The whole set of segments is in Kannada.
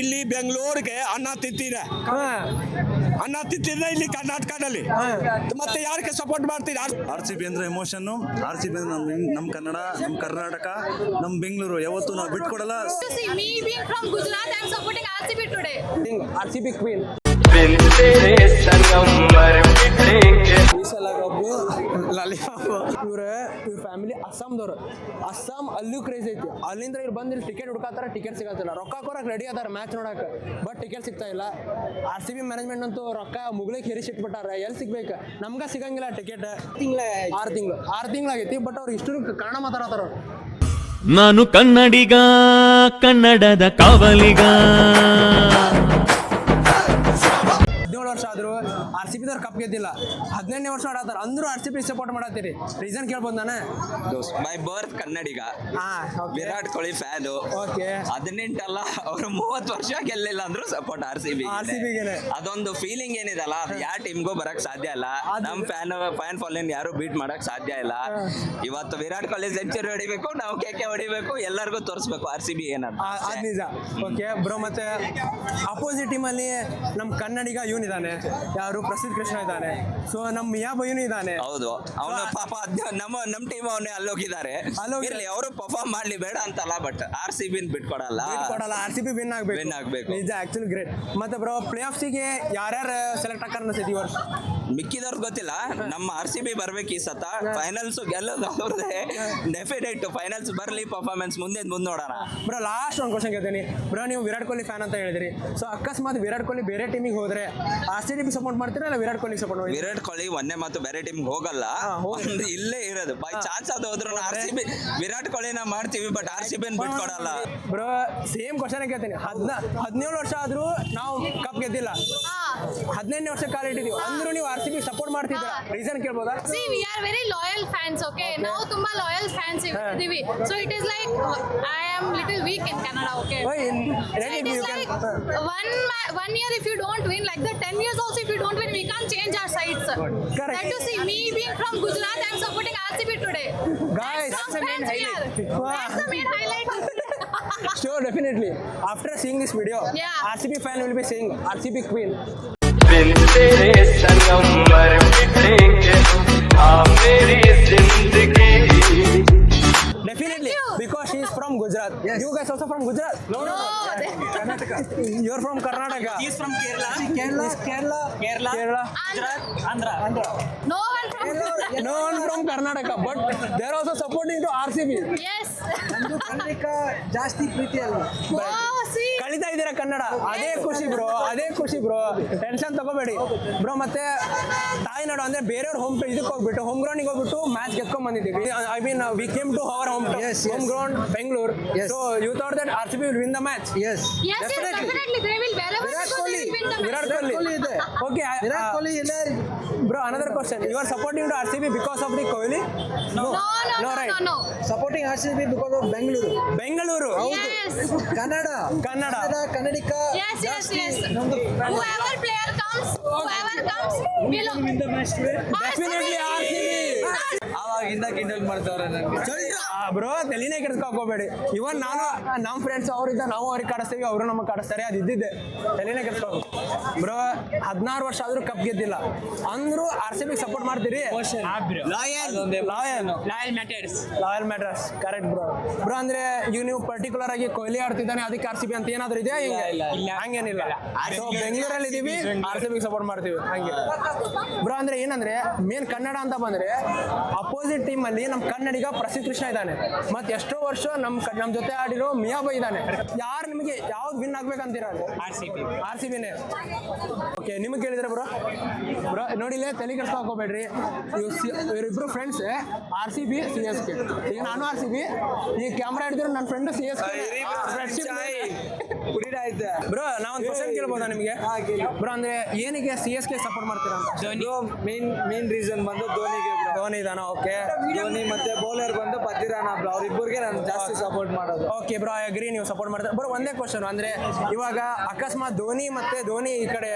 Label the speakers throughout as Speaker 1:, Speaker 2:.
Speaker 1: ಇಲ್ಲಿ ಬೆಂಗಳೂರಿಗೆ ಅನ್ನ ತಿಂತೀರ ಅನ್ನ ತಿಂತಿದ್ರೆ ಇಲ್ಲಿ ಕರ್ನಾಟಕದಲ್ಲಿ. ಮತ್ತೆ ಯಾರಿಗೆ ಸಪೋರ್ಟ್ ಮಾಡ್ತೀರಿ?
Speaker 2: ಆರ್ ಸಿ ಬಿ ಅಂದ್ರೆ ಎಮೋಷನ್ ಆರ್ ಸಿ ಬಿ ಅಂದ್ರೆ ನಮ್ಮ ನಮ್ಮ ಕನ್ನಡ ನಮ್ಮ ಕರ್ನಾಟಕ ನಮ್ಮ ಬೆಂಗಳೂರು. ಯಾವತ್ತೂ ನಾವು ಬಿಟ್ಕೊಡಲ್ಲ
Speaker 3: R
Speaker 4: C B queen lollipop ಇವ್ರ ಇವ್ರ ಫ್ಯಾಮಿಲಿ ಅಸ್ಸಾಂದವ್ರು. ಅಸ್ಸಾಂ ಅಲ್ಲೂ ಕ್ರೇಜ್ ಐತಿ. ಅಲ್ಲಿಂದ ಇವ್ರು ಬಂದು ಇಲ್ಲಿ ಟಿಕೆಟ್ ಹುಡ್ಕಾತಾರ ಟಿಕೆಟ್ ಸಿಗತ್ತಿಲ್ಲ ರೊಕ್ಕ ಕೊರಕ್ ರೆಡಿ ಅದಾರ ಮ್ಯಾಚ್ ನೋಡಕ್ಕೆ ಬಟ್ ಟಿಕೆಟ್ ಸಿಗ್ತಾ ಇಲ್ಲ. ಆರ್ ಸಿ ಬಿ ಮ್ಯಾನೇಜ್ಮೆಂಟ್ ಅಂತೂ ರೊಕ್ಕ ಮುಗಳಿಗೆ ಹೇರಿಸಿಟ್ಬಿಟ್ಟಾರ ಎಲ್ಲಿ ಸಿಗ್ಬೇಕು? ನಮ್ಗೆ ಸಿಗಂಗಿಲ್ಲ ಟಿಕೆಟ್ ತಿಂಗಳ ಆರು ತಿಂಗಳು. ಆರು ತಿಂಗಳಾಗೈತಿ ಬಟ್ ಅವ್ರು ಇಷ್ಟು ಕನ್ನಡ ಮಾತಾಡತಾರ
Speaker 5: ನಾನು ಕನ್ನಡಿಗ ಕನ್ನಡದ ಕಾವಲಿಗ.
Speaker 4: ಹದಿನೇಳು ವರ್ಷ ಆದರೂ ಆರ್ ಸಿ ಬಿದವ್ರು ಕಪ್ ಗೆದ್ದಿಲ್ಲ. ಹದಿನೆಂಟನೇ ವರ್ಷ ಆಡತ್ತಾರ ಅಂದ್ರೂ ಆರ್ ಸಿ ಬಿ ಸಪೋರ್ಟ್ ಮಾಡತ್ತೀರಿ. ರೀಸನ್ ಕೇಳ್ಬೋದು ನಾನು?
Speaker 6: My birth
Speaker 4: Kannadiga.
Speaker 6: Virat Kohli fan
Speaker 4: okay
Speaker 6: ಹದಿನೆಂಟಲ್ಲ ಅವರು ಮೂವತ್ತು ವರ್ಷ ಗೆಲ್ಲಿಲ್ಲ ಅಂದ್ರೂ support R C B
Speaker 4: RCB ಗೆನೆ.
Speaker 6: ಅದೊಂದು ಫೀಲಿಂಗ್ ಏನಿದಲ್ಲ ಅದು ಯಾವ ಟೀಮ್ಗೂ ಬರಕ್ ಸಾಧ್ಯ ಇಲ್ಲ. ನಮ್ ಫ್ಯಾನ್ ಫ್ಯಾನ್ ಫಾಲೋಯಿಂಗ್ ಯಾರು ಬೀಟ್ ಮಾಡಕ್ ಸಾಧ್ಯ ಇಲ್ಲ. ಇವತ್ತು ವಿರಾಟ್ ಕೊಹ್ಲಿ ಸೆಂಚುರಿ ಹೊಡಿಬೇಕು ನಾವು ಕೆಕೆ ಹೊಡಿಬೇಕು ಎಲ್ಲರಿಗೂ ತೋರಿಸ್ಬೇಕು ಆರ್ ಸಿ ಬಿ ಏನಂತ.
Speaker 4: ಅದ್ ನಿಜ. ಓಕೆ ಬ್ರೋ ಮತ್ತೆ ಅಪೋಸಿಟ್ ಅಲ್ಲಿ ನಮ್ಮ ಕನ್ನಡಿಗ ಇವನಿದ್ದಾನೆ ಯಾರು? ಪ್ರಸಿದ್ಧ ಕೃಷ್ಣ ಇದ್ದಾನೆ. ಸೊ ನಮ್ಮ ಮಿಯಾ ಬೈನು ಇದ್ದಾನೆ.
Speaker 6: ಹೌದು. ಅವನ ಪಾಪ ಅದ್ನ- ನಮ್ಮ ನಮ್ಮ ಟೀಮ್ ಅವನೇ ಅಲ್ಲೋಗಿದ್ದಾರೆ.
Speaker 4: ಹೋಗಿದ್ದಾರೆ
Speaker 6: ಇರ್ಲಿ ಅವರು ಪರ್ಫಾರ್ಮ್ ಮಾಡ್ಲಿ ಬೇಡ ಅಂತಲ್ಲ ಬಟ್ ಆರ್ ಸಿ ಬಿನ್ ಬಿಟ್ಕೊಡಲ್ಲ.
Speaker 4: ಕೊಡಲ್ಲ ಆರ್ ಸಿ ಬಿ ವಿನ್ ಆಗ್ಬೇಕು.
Speaker 6: Win ಆಗ್ಬೇಕು.
Speaker 4: ನಿಜ ಆಕ್ಚುಲಿ ಗ್ರೇಟ್ ಮತ್ತೆ ಬ್ರೋ ಪ್ಲೇ ಆಫ್ಸಿಗೆ ಯಾರ್ಯಾರು ಸೆಲೆಕ್ಟ್ ಆಕಾರ ಅನ್ಸೈತಿ ಈ ವರ್ಷ
Speaker 6: ಮಿಕ್ಕಿದವ್ರಿಗೆ ಗೊತ್ತಿಲ್ಲ. ನಮ್ಮ ಆರ್ ಸಿ ಬಿ ಬರ್ಬೇಕು ಈ ಸತ. ಫೈನಲ್ಸ್ ಗೆಲ್ಲೋದು ಅವ್ರದ್ದೇ ಡೆಫಿನೆಟ್ ಫೈನಲ್ಸ್ ಬರ್ಲಿ ಪರ್ಫಾರ್ಮೆನ್ಸ್ ಮುಂದೆ ಮುಂದೆ ನೋಡೋಣ.
Speaker 4: ಬ್ರೋ ಲಾಸ್ಟ್ ಒಂದು ಕ್ವಶನ್ ಕೇಳ್ತೀನಿ. ಬ್ರೋ ನೀವು ವಿರಾಟ್ ಕೊಹ್ಲಿ ಫ್ಯಾನ್ ಅಂತ ಹೇಳಿದ್ರಿ. ಸೊ ಅಕಸ್ಮಾತ್ ವಿರಾಟ್ ಕೊಹ್ಲಿ ಬೇರೆ ಟೀಮಿಗೆ ಹೋದ್ರೆ ಆರ್ ಸಿ ಬಿ ಸಪೋರ್ಟ್ ಮಾಡ್ತೀರಾ ಇಲ್ಲ ವಿರಾಟ್ ಕೊಹ್ಲಿ ಸಪೋರ್ಟ್ ಮಾಡಿ
Speaker 6: ವಿರಾಟ್ ಕೊಹ್ಲಿ ಒಂದೇ ಮಾತು ಬೇರೆ ಟೀಮ್ ಹೋಗಲ್ಲ. ಇಲ್ಲೇ ಇರೋದು. ಬೈ ಚಾನ್ಸ್ ಅದು ಹೋದ್ರು ಆರ್ ಸಿ ಬಿ ವಿರಾಟ್ ಕೊಹ್ಲಿನ ಮಾಡ್ತೀವಿ ಬಟ್ ಆರ್ ಸಿ ಬಿನ್ ಬಿಟ್ಕೊಡಲ್ಲ
Speaker 4: ಬ್ರೋ ಸೇಮ್ ಕ್ವಶನ್ ಕೇಳ್ತೀನಿ. ಹದಿನ ಹದಿನೇಳು ವರ್ಷ ಆದ್ರೂ ನಾವು ಕಪ್ ಗೆದ್ದಿಲ್ಲ. ಹದಿನೆಂಟನೇ ವರ್ಷ ಕಾಲ ಇಟ್ಟಿದೀವಿ. ಅಂದ್ರೂ ನೀವು ಆರ್ ಸಿ ಬಿ ಸಪೋರ್ಟ್ ಮಾಡ್ತಿದ್ದೀರಾ reason ಕೇಳ್ಬೋದಾ
Speaker 7: see, we are very loyal fans, okay? Now, ತುಂಬಾ loyal fans ಇದ್ದೀವಿ. So it is like I am little weak in Canada, okay?
Speaker 4: Why in-
Speaker 7: So
Speaker 4: Reddit
Speaker 7: it is
Speaker 4: you can-
Speaker 7: like one ma- one year if you don't win, like the ten years also if you don't win, we can't change our sides.
Speaker 4: Correct.
Speaker 7: That to see me being from Gujarat, I'm supporting RCB today.
Speaker 4: Guys,
Speaker 7: That's
Speaker 4: that's the
Speaker 7: strong
Speaker 4: main
Speaker 7: fans we
Speaker 4: highlight.
Speaker 7: are.
Speaker 4: Wow.
Speaker 7: That's the main highlight.
Speaker 4: Sure, definitely. After seeing this video,
Speaker 7: Yeah.
Speaker 4: RCB fan will be saying RCB queen.
Speaker 3: बिन तेरे सनम मर मिटेंगे हाँ मेरी जिंदगी
Speaker 4: Definitely,
Speaker 7: you.
Speaker 4: because she is from Gujarat. You guys also from Gujarat? No,
Speaker 7: No, they-
Speaker 4: You're from Karnataka. He's from Kerala. Kerala. Kerala. Kerala. Kerala.
Speaker 7: Andhra.
Speaker 4: Andhra.
Speaker 7: No one from
Speaker 4: No one from Karnataka, but they're also supporting to RCB.
Speaker 7: Yes.
Speaker 4: ಜಾಸ್ತಿ ಪ್ರೀತಿ ಅಲ್ವಾ
Speaker 7: Oh, see.
Speaker 4: ಕಲಿತಾ ಇದ್ದೀರಾ ಕನ್ನಡ? ಅದೇ ಖುಷಿ ಬ್ರೋ ಅದೇ ಖುಷಿ ಬ್ರೋ ಟೆನ್ಷನ್ ತಗೋಬೇಡಿ. ಬ್ರೋ ಮತ್ತೆ ತಾಯ್ನಾಡು ಅಂದ್ರೆ ಬೇರೆಯವ್ರ ಹೋಮ್ ಇದಕ್ಕೆ ಹೋಗ್ಬಿಟ್ಟು ಹೋಮ್ ಗ್ರೌಂಡಿಗೆ ಹೋಗ್ಬಿಟ್ಟು ಮ್ಯಾಚ್ ಗೆದ್ಕೊಂಡ್ ಬಂದಿದ್ದೀವಿ. I mean we came to our home home ground Bengaluru so you thought that R C B will win the match
Speaker 8: Yes.
Speaker 7: Yes, yes, definitely. They will. Wherever Virat
Speaker 4: Kohli.
Speaker 7: Virat.
Speaker 4: Kohli
Speaker 8: ಇದೆ.
Speaker 4: ಓಕೆ
Speaker 8: ವಿರಾಟ್ ಕೊಹ್ಲಿ ಇಲ್ಲ
Speaker 4: bro another question you are supporting to R C B because of the Kohli
Speaker 7: No, no, no, no,
Speaker 4: right.
Speaker 7: no.
Speaker 8: Supporting R C B because of Bengaluru
Speaker 4: Bengaluru
Speaker 7: Yes.
Speaker 8: Kannada
Speaker 4: Kannada.
Speaker 8: ಕನ್ನಡಿಕ
Speaker 7: Yes, yes, yes. Whoever player comes, whoever comes, will
Speaker 4: definitely are
Speaker 6: ಅವಾಗಿಂದ ಕಿಂಡಲ್ ಮಾಡ್ತಾವ್ರೆ ನನಗೆ.
Speaker 4: ಬ್ರೋ ತಲೆನೇ ಕೆಡ್ಸ್ಕೊಬೇಡಿ ಇವನ್ ನಾನು ನಮ್ಮ ಫ್ರೆಂಡ್ಸ್ ಅವ್ರಿದ್ದ ನಾವು ಅವ್ರಿಗೆ ಕಾಡಿಸ್ತೀವಿ ಅವರು ನಮಗೆ ಕಾಡಿಸ್ತಾರೆ ಅದು ಇದ್ದಿದ್ದೆ. ತಲೆನೇ ಕೆಡ್ಸ್ಕೊ. ಬ್ರೋ ಹದಿನಾರು ವರ್ಷ ಆದ್ರೂ ಕಪ್ ಗೆದ್ದಿಲ್ಲ. ಅಂದ್ರೂ ಆರ್ ಸಿ ಬಿ ಸಪೋರ್ಟ್ ಮಾಡ್ತೀರಿ? Loyal loyal loyal matters correct bro bro ಅಂದ್ರೆ ಈಗ ನೀವು ಪರ್ಟಿಕ್ಯುಲರ್ ಆಗಿ ಕೊಹ್ಲಿ ಆಡ್ತಿದ್ದಾನೆ ಅದಕ್ಕೆ ಆರ್ ಸಿ ಬಿ ಅಂತ ಏನಾದ್ರು ಇದೆಯಾ ಹಿಂಗೆ? ಹಂಗೇನಿಲ್ಲ. ಬೆಂಗಳೂರಲ್ಲಿ ಇದೀವಿ ಆರ್ ಸಿ ಬಿ ಸಪೋರ್ಟ್ ಮಾಡ್ತೀವಿ. ಹಂಗೆ. ಬ್ರೋ ಅಂದ್ರೆ ಏನಂದ್ರೆ ಮೇನ್ ಕನ್ನಡ ಅಂತ ಬಂದ್ರೆ ಅಪೋಸಿಟ್ ಟೀಮ್ ಅಲ್ಲಿ ನಮ್ ಕನ್ನಡಿಗ ಪ್ರಸಿದ್ಧ ಕೃಷ್ಣ ಇದ್ದಾನೆ. ಮತ್ತೆ ಎಷ್ಟೋ ವರ್ಷ ನಮ್ ನಮ್ ಜೊತೆ ಆಡಿರೋ ಮಿಯಾಬ ಇದ್ದಾನೆ. ಯಾರು ನಿಮಗೆ ಯಾವ್ದು win ಆಗ್ಬೇಕಂತೀರ? R C B R C ಬಿನೇ okay ನಿಮಗೆ ಕೇಳಿದ್ರೆ ಬ್ರೋ ಬ್ರೋ ನೋಡಿಲ್ಲ ತಲೆ ಕೆಲಸ ಹಾಕೋಬೇಡ್ರಿ. ಇವರಿಬ್ರು friends R C B C S K ಈಗ ನಾನು ಆರ್ ಸಿ ಬಿ ಈ ಕ್ಯಾಮ್ರಾ ಹಿಡಿದ್ರು ನನ್ನ friend C S K bro ನಾವೊಂದು ಕ್ವಶನ್ ಕೇಳ್ಬೋದಾ ನಿಮಗೆ? ಬ್ರೋ ಅಂದ್ರೆ ಏನಕ್ಕೆ ಸಿ ಎಸ್ ಕೆ ಸಪೋರ್ಟ್ ಮಾಡ್ತೀರಾ ಅಂತ?
Speaker 8: ಮೇನ್ ಮೇನ್ ರೀಸನ್ ಬಂದು ಧೋನಿಗೆ.
Speaker 4: ಧೋನಿ ಇದಾನ? ಓಕೆ
Speaker 8: ಧೋನಿ ಮತ್ತೆ ಬೌಲರ್ ಬಂದು ಪತಿರಾನ ಬ್ರೋ ಅವ್ರಿಬ್ಬರಿಗೆ ನಾನು ಜಾಸ್ತಿ ಸಪೋರ್ಟ್ ಮಾಡೋದು.
Speaker 4: ಓಕೆ ಬ್ರೋ ಐ ಅಗ್ರಿ ನೀವು ಸಪೋರ್ಟ್ ಮಾಡ್ತಾರೆ ಬ್ರೋ ಒಂದೇ ಕ್ವಶನ್ ಅಂದ್ರೆ ಇವಾಗ ಅಕಸ್ಮಾತ್ ಧೋನಿ ಮತ್ತೆ ಧೋನಿ ಈ ಕಡೆ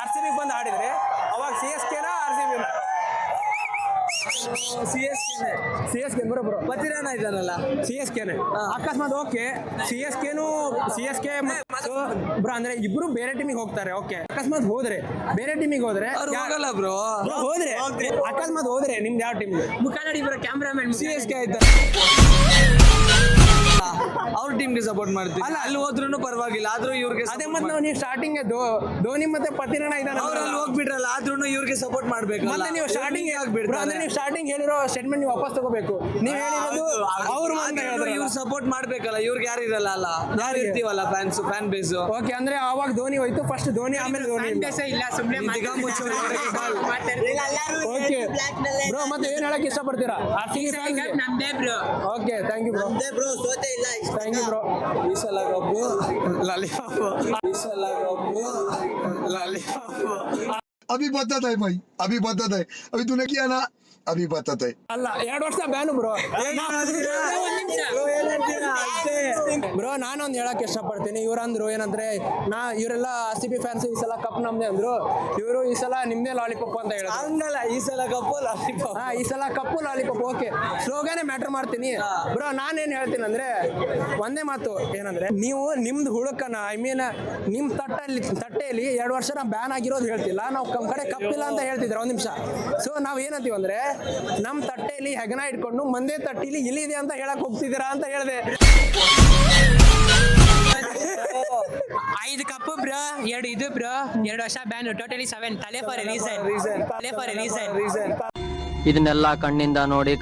Speaker 4: ಆರ್ ಸಿ ಬಿ ಬಂದು ಆಡಿದ್ರೆ ಅವಾಗ ಸಿ ಎಸ್ ಕೆನ R C ಬಿನ
Speaker 8: C S K
Speaker 4: C S K ಬರೋ ಬ್ರೋ.
Speaker 8: ಪತಿರಾನ ಇದ್ದಾನಲ್ಲ.
Speaker 4: ಸಿ ಎಸ್ ಕೆನೆ ಅಕಸ್ಮಾತ್ ಓಕೆ. ಸಿ ಎಸ್ ಕೆನು ಸಿ ಎಸ್ ಕೆ ಬ್ರೋ ಅಂದ್ರೆ ಇಬ್ರು ಬೇರೆ ಟೀಮಿಗೆ ಹೋಗ್ತಾರೆ. ಓಕೆ. ಅಕಸ್ಮಾತ್ ಹೋದ್ರೆ ಬೇರೆ ಟೀಮಿಗೆ ಹೋದ್ರೆ
Speaker 8: ಹೋಗಲ್ಲ ಬ್ರೋ.
Speaker 4: ಹೋದ್ರೆ ಅಕಸ್ಮಾತ್ ಹೋದ್ರೆ ನಿಮ್ದು ಯಾವ ಟೀಮ್? ಮುಖಾನಡಿ ಬರೋ ಕ್ಯಾಮ್ರಾಮನ್
Speaker 8: ಸಿ ಎಸ್ ಕೆ ಆಯ್ತಾ ಅವ್ರ ಟೀಮ್ಗೆ ಸಪೋರ್ಟ್ ಮಾಡ್ತೀವಿ. ಅಲ್ಲ ಅಲ್ಲಿ ಹೋದ್ರೂ ಪರವಾಗಿಲ್ಲ ಆದ್ರೂ ಇವ್ರಿಗೆ
Speaker 4: ಅದೇ ಮತ್ತೆ ನಾವು ನೀವು ಸ್ಟಾರ್ಟಿಂಗ್ ಧೋನಿ ಮತ್ತೆ ಪತಿರಣ ಇದ್ದಾನೆ
Speaker 8: ಅವ್ರಲ್ಲಿ ಹೋಗ್ಬಿಟ್ರಲ್ಲ ಆದ್ರೂ ಇವ್ರಿಗೆ ಸಪೋರ್ಟ್ ಮಾಡ್ಬೇಕು
Speaker 4: ಮತ್ತೆ ನೀವು ಸ್ಟಾರ್ಟಿಂಗ್ ಅಂದ್ರೆ ನೀವು ಸ್ಟಾರ್ಟಿಂಗ್ ಹೇಳಿರೋ ಸ್ಟೇಟ್ಮೆಂಟ್ ನೀವು ವಾಪಸ್ ತಗೋಬೇಕು. ನೀವು ಹೇಳಿರೋದು ಅವ್ರು ಮಂದ
Speaker 8: ಇವ್ರು ಸಪೋರ್ಟ್ ಮಾಡ್ಬೇಕಲ್ಲ ಇವ್ರಿಗೆ ಯಾರು ಇರಲ್ಲ ಅಲ್ಲ?
Speaker 4: ಯಾರು?
Speaker 8: ಇರ್ತೀವಲ್ಲ ಫ್ಯಾನ್ಸ್ ಫ್ಯಾನ್ ಬೇಸ್
Speaker 4: ಓಕೆ ಅಂದ್ರೆ ಅವಾಗ ಧೋನಿ ಹೋಯ್ತು ಫಸ್ಟ್ ಧೋನಿ ಆಮೇಲೆ ಧೋನಿ ಇಲ್ಲ ಓಕೆ ಬ್ರೋ ಮತ್ತೆ ಏನ್ ಹೇಳಕ್ ಇಷ್ಟಪಡ್ತೀರಾ?
Speaker 9: ನಮ್ದೇ bro
Speaker 4: okay thank you bro
Speaker 9: bro ಸೋತೆ ಇಲ್ಲ
Speaker 4: ಥ್ಯಾಂಕ್ ಯು ಬ್ರೋ
Speaker 10: अभी बदत है भाई अभी बदत है अभी तूने किया ना ಅಭಿ ಬರ್ತತೆ.
Speaker 4: ಅಲ್ಲ ಎರಡು ವರ್ಷ ಬ್ಯಾನು ಬ್ರೋ. ಬ್ರೋ ನಾನೊಂದು ಹೇಳಕ್ ಇಷ್ಟಪಡ್ತೀನಿ. ಇವ್ರಂದ್ರು ಏನಂದ್ರೆ ನಾ ಇವರೆಲ್ಲ ಆರ್ ಸಿ ಫ್ಯಾನ್ಸ್ ಈ ಸಲ ಕಪ್ ನಮ್ದೆ ಅಂದ್ರು. ಇವರು ಈ ಸಲ ನಿಮ್ದೆ ಲಾಲಿಪಪ್ ಅಂತ
Speaker 8: ಹೇಳ ಈ ಸಲ ಕಪ್ಪು ಲಾಲಿಪಪ್
Speaker 4: ಹಾ ಈ ಸಲ ಕಪ್ಪು ಲಾಲಿಪಪ್ ಓಕೆ ಸ್ಲೋಗನೆ ಮ್ಯಾಟರ್ ಮಾಡ್ತೀನಿ. ಬ್ರೋ ನಾನೇನ್ ಹೇಳ್ತೀನಿ ಅಂದ್ರೆ ಒಂದೇ ಮಾತು ಏನಂದ್ರೆ ನೀವು ನಿಮ್ದು ಹುಳಕನ ಐ ಮೀನ್ ನಿಮ್ ತಟ್ಟಲ್ಲಿ ತಟ್ಟೆಯಲ್ಲಿ ಎರಡು ವರ್ಷ ನಾ ಬ್ಯಾನ್ ಆಗಿರೋದು ಹೇಳ್ತಿಲ್ಲ. ನಾವು ಕಮ್ ಕಡೆ ಕಪ್ಪಿಲ್ಲ ಅಂತ ಹೇಳ್ತಿದ್ರೆ ಒಂದ್ ನಿಮಿಷ. ಸೊ ನಾವ್ ಏನಂತೀವಿ ಅಂದ್ರೆ ನಮ್ ತಟ್ಟೆಯಲ್ಲಿ ಹೆಗನ ಇಟ್ಕೊಂಡು ಮಂದೇ ತಟ್ಟಿಲಿ ಇಲ್ಲಿದೆ ಅಂತ ಹೇಳಕ್ ಹೋಗ್ತಿದ್ದೀರಾ ಅಂತ ಹೇಳಿದೆ.
Speaker 9: ಐದು ಕಪ್ ಬ್ರೋ ಎರಡು ಇದು ಬ್ರೋ ಎರಡು ವರ್ಷ ban totally seven. Thala for reason. Thala for reason.
Speaker 8: Reason.
Speaker 11: ಇದನ್ನೆಲ್ಲ ಕಣ್ಣಿಂದ ನೋಡಿ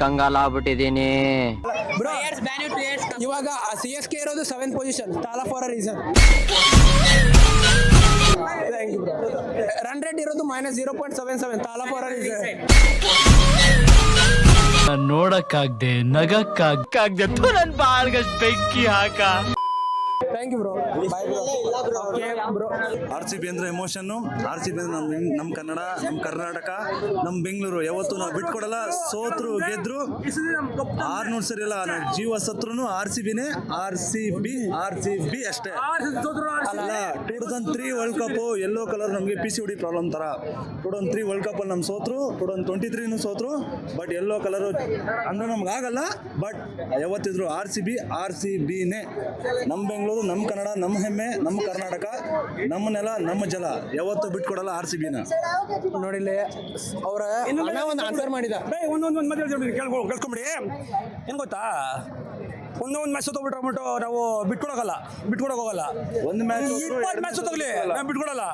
Speaker 4: bro
Speaker 9: years ban two years
Speaker 4: ಇವಾಗ ಸಿ ಎಸ್ ಕೆ ಇರೋದು seven position Thala for reason run rate ಇರೋದು minus zero point seven seven Thala for reason
Speaker 5: ನೋಡಕ್ಕಾಗ್ದೆ ನಗಕ್ಕಾಗ್ದೆ. ನನ್ ಬಾಳ್ಗಷ್ಟು ಬೆಂಕಿ ಹಾಕ.
Speaker 4: Thank you bro bye bro bro
Speaker 2: R C B ಅಂದ್ರೆ ಎಮೋಷನ್ ಆರ್ ಸಿ ಬಿ ಅಂದ್ರೆ ನಮ್ಮ ನಮ್ಮ ಕನ್ನಡ ನಮ್ಮ ಕರ್ನಾಟಕ ನಮ್ಮ ಬೆಂಗಳೂರು. ಯಾವತ್ತೂ ನಾವು ಬಿಟ್ಕೊಡಲ್ಲ ಸೋತ್ರು ಗೆದ್ರು. ಆರ್ನೂರು ಸರಿ ಇಲ್ಲ ನಾವು ಜೀವ ಸತ್ರು R C ಬಿನೇ R C B R C B ಅಷ್ಟೇ. ಅಲ್ಲ two thousand three world cup yellow colour ನಮಗೆ ಪಿ ಸಿ ಡಿ ಪ್ರಾಬ್ಲಮ್ ಥರ two thousand three world cup ಅಲ್ಲಿ ನಮ್ಮ ಸೋತ್ರು ಟೂ ತೌಸಂಡ್ ಟ್ವೆಂಟಿ ತ್ರೀನು ಸೋತ್ರು ಬಟ್ ಎಲ್ಲೋ ಕಲರು ಅಂದ್ರೆ ನಮ್ಗೆ ಆಗಲ್ಲ but ಯಾವತ್ತಿದ್ರು R C B R C ಬಿನೇ ನಮ್ಮ ಬೆಂಗಳೂರು ನಮ್ಮ ಕನ್ನಡ ನಮ್ಮ ಹೆಮ್ಮೆ ನಮ್ಮ ಕರ್ನಾಟಕ ನಮ್ಮ ನೆಲ ನಮ್ಮ ಜಲ. ಯಾವತ್ತೂ ಬಿಟ್ಕೊಡಲ್ಲ ಆರ್ ಸಿ ಬಿನ.
Speaker 4: ನೋಡಿಲ್ಲೇ ಅವರ ಒಂದು ಆನ್ಸರ್ ಮಾಡಿದ.
Speaker 1: ಒಂದೊಂದು ಕೇಳ್ಕೊಂಬಿಡಿ. ಏನು ಗೊತ್ತಾ? ಒಂದೊಂದು ಮ್ಯಾಚ್ ಸೋತೋಗ್ಬಿಟ್ರೆ ನಾವು ಬಿಟ್ಕೊಡೋಗಲ್ಲ ಬಿಟ್ಕೊಡಕ್ ಹೋಗಲ್ಲ
Speaker 2: ಒಂದು ಮ್ಯಾಚ್
Speaker 1: ಇಪ್ಪತ್ತು ಮ್ಯಾಚ್ ನಾವು ಬಿಟ್ಕೊಡಲ್ಲ.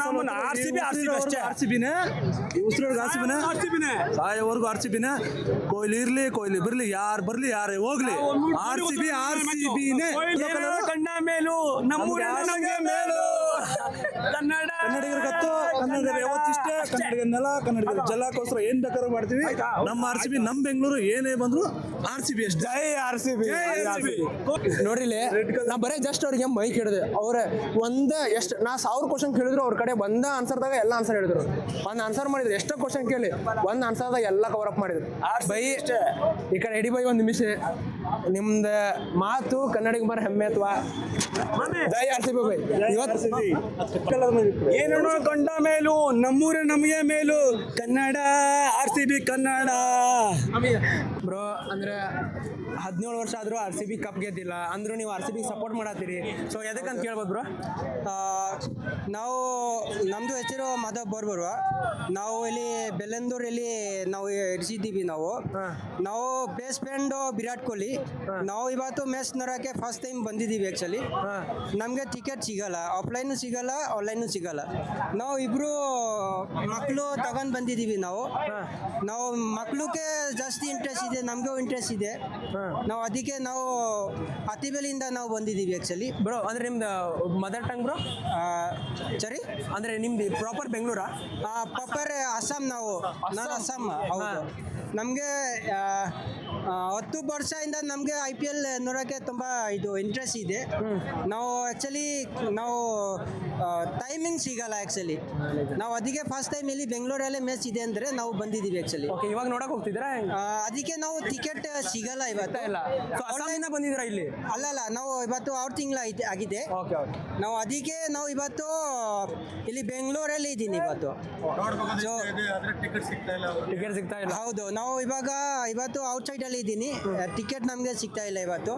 Speaker 1: ನಮ್ಮನ್ನ R C B R C B ಅಷ್ಟೇ.
Speaker 2: ಆರ್ ಸಿ ಬಿನೇ ಉಸಿರೋರ್ಗೆ ಆರ್ ಸಿ ಬಿನೇ
Speaker 1: ಆರ್ ಸಿ ಬಿನೇ
Speaker 2: ಸಾಯೋವರೆಗೂ ಆರ್ ಸಿ ಬಿನೇ ಕೊಹ್ಲಿ ಇರ್ಲಿ ಕೊಹ್ಲಿ ಬರ್ಲಿ ಯಾರು ಬರ್ಲಿ ಯಾರೇ ಹೋಗ್ಲಿ. R C B R C ಬಿನೇ
Speaker 1: ಕಣ್ಣ? ಮೇಲು ನಮ್ಮೂರ ಮೇಲು. ಕನ್ನಡ
Speaker 2: ಕನ್ನಡಿಗರ ಕತ್ತು? ಕನ್ನಡಿಗರ ಯಾವತ್ತಿಷ್ಟೇ ಕನ್ನಡಿಗರ ನೆಲ ಕನ್ನಡಿಗರ ಜಲಕ್ಕೋಸ್ಕರ ಏನ್ ಬೇಕಾದ್ರೂ ಮಾಡ್ತೀವಿ. ನಮ್ಮ ಆರ್ ಸಿ ಬಿ ನಮ್ ಬೆಂಗಳೂರು ಏನೇ ಬಂದ್ರು ಆರ್ ಸಿ ಬಿ
Speaker 4: ಜೈ ಆರ್ ಸಿ ಬಿ. ನೋಡ್ರಿಲಿ ನಾ ಬರೇ ಜಸ್ಟ್ ಅವ್ರಿಗೆ ಮೈಕ್ ಹಿಡಿದೆ. ಅವ್ರ ಒಂದ ಎಷ್ಟು ನಾ ಸಾವಿರ ಕ್ವಶನ್ ಕೇಳಿದ್ರು ಅವ್ರ ಕಡೆ ಒಂದ ಆನ್ಸರ್ದಾಗ ಎಲ್ಲ ಆನ್ಸರ್ ಹೇಳಿದ್ರು. ಒಂದ್ ಆನ್ಸರ್ ಮಾಡಿದ್ರು. ಎಷ್ಟೋ ಕ್ವಶನ್ ಕೇಳಿ ಒಂದ್ ಆನ್ಸರ್ದಾಗ ಎಲ್ಲಾ ಕವರ್ ಅಪ್ ಮಾಡಿದ್ರು. ಬೈ ಈ ಕಡೆ ಎಡಿ ಬೈ ಒಂದ್ ನಿಮಿಷ. ನಿಮ್ದ ಮಾತು ಕನ್ನಡಿಗೆ ಬರ ಹೆಮ್ಮೆ ಅಥವಾ? ಜೈ ಆರ್ ಸಿ ಬಿ ಬೈ. ಇವತ್ತು
Speaker 1: ಏನೋ ಕಂಡ ಮೇಲು ನಮ್ಮೂರ ನಮಗೆ ಮೇಲು. Kannada R C B Kannada.
Speaker 4: Bro ಅಂದ್ರೆ ಹದಿನೇಳು ವರ್ಷ ಆದರೂ ಆರ್ ಸಿ ಬಿ ಕಪ್ ಗೆದ್ದಿಲ್ಲ. ಅಂದರೂ ನೀವು ಆರ್ ಸಿ ಬಿ ಸಪೋರ್ಟ್ ಮಾಡತ್ತೀರಿ. ಸೊ ಎದಕ್ಕಂತ ಕೇಳ್ಬೋದು ಬ್ರೋ?
Speaker 9: ನಾವು ನಮ್ಮದು ಹೆಸರು ಮಾಧವ್ ಬೋರ್ಬರುವ ನಾವು ಇಲ್ಲಿ ಬೆಲ್ಲಂದೂರಲ್ಲಿ ನಾವು ಇರಿಸಿದ್ದೀವಿ ನಾವು. ನಾವು ಬೇಸ್ ಫ್ರೆಂಡು ವಿರಾಟ್ ಕೊಹ್ಲಿ. ನಾವು ಇವತ್ತು ಮ್ಯಾಚ್ ನೋಡೋಕ್ಕೆ ಫಸ್ಟ್ ಟೈಮ್ ಬಂದಿದ್ದೀವಿ ಆ್ಯಕ್ಚುಲಿ ನಮಗೆ ಟಿಕೆಟ್ ಸಿಗಲ್ಲ. ಆಫ್ಲೈನು ಸಿಗಲ್ಲ ಆನ್ಲೈನು ಸಿಗಲ್ಲ. ನಾವು ಇಬ್ಬರು ಮಕ್ಕಳು ತಗೊಂಡು ಬಂದಿದ್ದೀವಿ ನಾವು. ನಾವು ಮಕ್ಕಳಿಗೆ ಜಾಸ್ತಿ ಇಂಟ್ರೆಸ್ಟ್ ಇದೆ ನಮಗೂ ಇಂಟ್ರೆಸ್ಟ್ ಇದೆ. ನಾವು ಅದಕ್ಕೆ ನಾವು ಅತಿಬೆಲಿಂದ ನಾವು ಬಂದಿದ್ದೀವಿ ಆ್ಯಕ್ಚುಲಿ
Speaker 4: ಬ್ರೋ ಅಂದರೆ ನಿಮ್ದು ಮದರ್ ಟಂಗ್ ಬ್ರೋ
Speaker 9: ಸರಿ
Speaker 4: ಅಂದರೆ ನಿಮ್ದು ಪ್ರಾಪರ್ ಬೆಂಗಳೂರಾ
Speaker 9: ಪ್ರಾಪರ್ ಅಸ್ಸಾಂ ನಾವು. ನಾನು ಅಸ್ಸಾಂ ಹೌದು. ನಮಗೆ ಹತ್ತು ವರ್ಷದಿಂದ ನಮಗೆ ಐ ಪಿ ಎಲ್ ನೋಡೋಕ್ಕೆ ತುಂಬ ಇದು ಇಂಟ್ರೆಸ್ಟ್ ಇದೆ. ನಾವು ಆ್ಯಕ್ಚುಲಿ ನಾವು ಟೈಮಿಂಗ್ ಸಿಗಲ್ಲ ಆ್ಯಕ್ಚುಲಿ ನಾವು ಅದಕ್ಕೆ ಫಸ್ಟ್ ಟೈಮ್ ಇಲ್ಲಿ ಬೆಂಗಳೂರಲ್ಲೇ ಮ್ಯಾಚ್ ಇದೆ ಅಂದರೆ ನಾವು ಬಂದಿದ್ದೀವಿ ಆ್ಯಕ್ಚುಲಿ
Speaker 4: ಓಕೆ ಇವಾಗ ನೋಡಕ್ ಹೋಗ್ತಿದ್ದೀರಾ?
Speaker 9: ಅದಕ್ಕೆ ನಾವು ಟಿಕೆಟ್ ಸಿಗಲ್ಲ ಇವತ್ತು.
Speaker 4: ಇಲ್ಲ ಆನ್ಲೈನ್ ಬಂದಿದ್ದೀರಾ ಇಲ್ಲಿ?
Speaker 9: ಅಲ್ಲಲ್ಲ ನಾವು ಇವತ್ತು ಅವ್ರ ತಿಂಗಳ ಆಗಿದೆ.
Speaker 4: ಓಕೆ ಓಕೆ
Speaker 9: ನಾವು ಅದಕ್ಕೆ ನಾವು ಇವತ್ತು ಇಲ್ಲಿ ಬೆಂಗಳೂರಲ್ಲಿ ಇದ್ದೀನಿ ಇವತ್ತು. ಸೊ
Speaker 4: ಟಿಕೆಟ್ ಸಿಗ್ತಾ ಇಲ್ಲ.
Speaker 9: ಹೌದು. ನಾವು ಇವಾಗ ಇವತ್ತು ಔಟ್ಸೈಡ್ ಅಲ್ಲಿ ಅಲ್ಲಿ ಇದ್ದೀನಿ ಟಿಕೆಟ್ ನಮಗೆ ಸಿಗ್ತಾ ಇಲ್ಲ ಇವತ್ತು.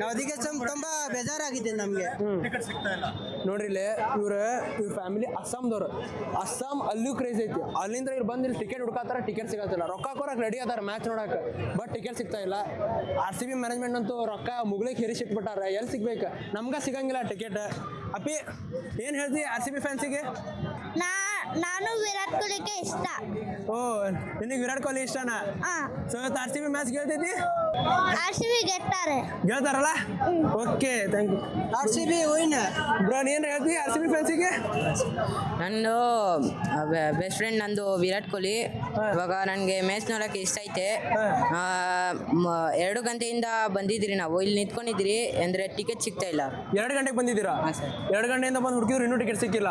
Speaker 9: ನಾವು ಅದಕ್ಕೆ ಸ್ವಲ್ಪ ತುಂಬಾ ಬೇಜಾರಾಗಿದೆ ನಮಗೆ.
Speaker 4: ನೋಡ್ರಿ ಇಲ್ಲಿ ಇವ್ರ ಇವ್ರ ಫ್ಯಾಮಿಲಿ ಅಸ್ಸಾಂದವ್ರು. ಅಸ್ಸಾಂ ಅಲ್ಲೂ ಕ್ರೇಜ್ ಐತಿ. ಅಲ್ಲಿಂದ ಇವ್ರು ಬಂದು ಇಲ್ಲಿ ಟಿಕೆಟ್ ಹುಡ್ಕಾತಾರ ಟಿಕೆಟ್ ಸಿಗತ್ತಿಲ್ಲ ರೊಕ್ಕ ಕೊರಕ್ ರೆಡಿ ಅದಾರ ಮ್ಯಾಚ್ ನೋಡಕ್. ಬಟ್ ಟಿಕೆಟ್ ಸಿಗ್ತಾ ಇಲ್ಲ. ಆರ್ ಸಿ ಬಿ ಮ್ಯಾನೇಜ್ಮೆಂಟ್ ಅಂತೂ ರೊಕ್ಕ ಮುಗಳಿಗೆ ಹೇರಿ ಸಿಕ್ಬಿಟ್ಟಾರ. ಎಲ್ಲಿ ಸಿಗ್ಬೇಕು? ನಮ್ಗ ಸಿಗಂಗಿಲ್ಲ ಟಿಕೆಟ್ ಅಪ್ಪಿ ಏನು ಹೇಳ್ತಿ ಆರ್ ಸಿ ಬಿ ಫ್ಯಾನ್ಸಿಗೆ
Speaker 7: ನಾ ನಾನು ವಿರಾಟ್ ಕೊಹ್ಲಿಗೆ ಇಷ್ಟ.
Speaker 4: ಓ ನಿನಗೆ ವಿರಾಟ್ ಕೊಹ್ಲಿ ಇಷ್ಟನಾ? ಸೊ ಇವತ್ತು ಆರ್ ಸಿ ಬಿ ಮ್ಯಾಚ್ ಗೆಲ್ತೈತಿ
Speaker 7: ಆರ್ ಸಿ ಬಿ ಗೆಲ್ತಾರೆ.
Speaker 4: ಗೆಲ್ತಾರಲ್ಲ? Okay thank you
Speaker 9: R C B ಓಯ್ನ
Speaker 4: bro ನೀನು ಹೇಳ್ತೀವಿ ಆರ್ ಸಿ ಬಿ ಫ್ಯಾನ್ಸಿಗೆ
Speaker 12: ನಂದು ಬೆಸ್ಟ್ ಫ್ರೆಂಡ್ ನಂದು ವಿರಾಟ್ ಕೊಹ್ಲಿ. ಇವಾಗ ನನಗೆ ಮ್ಯಾಚ್ ನೋಡೋಕೆ ಇಷ್ಟ ಐತೆ. ಆ, ಎರಡು ಗಂಟೆಯಿಂದ ಬಂದಿದ್ದೀರಿ ನಾವು. ಇಲ್ಲಿ ನಿಂತ್ಕೊಂಡಿದ್ದೀರಿ ಅಂದರೆ ಟಿಕೆಟ್ ಸಿಗ್ತಾ ಇಲ್ಲ.
Speaker 4: ಎರಡು ಗಂಟೆಗೆ ಬಂದಿದ್ದೀರಾ? ಎರಡು ಗಂಟೆಯಿಂದ ಬಂದು ಹುಡುಕಿದ್ರು ಇನ್ನೂ ಟಿಕೆಟ್ ಸಿಕ್ಕಿಲ್ಲ.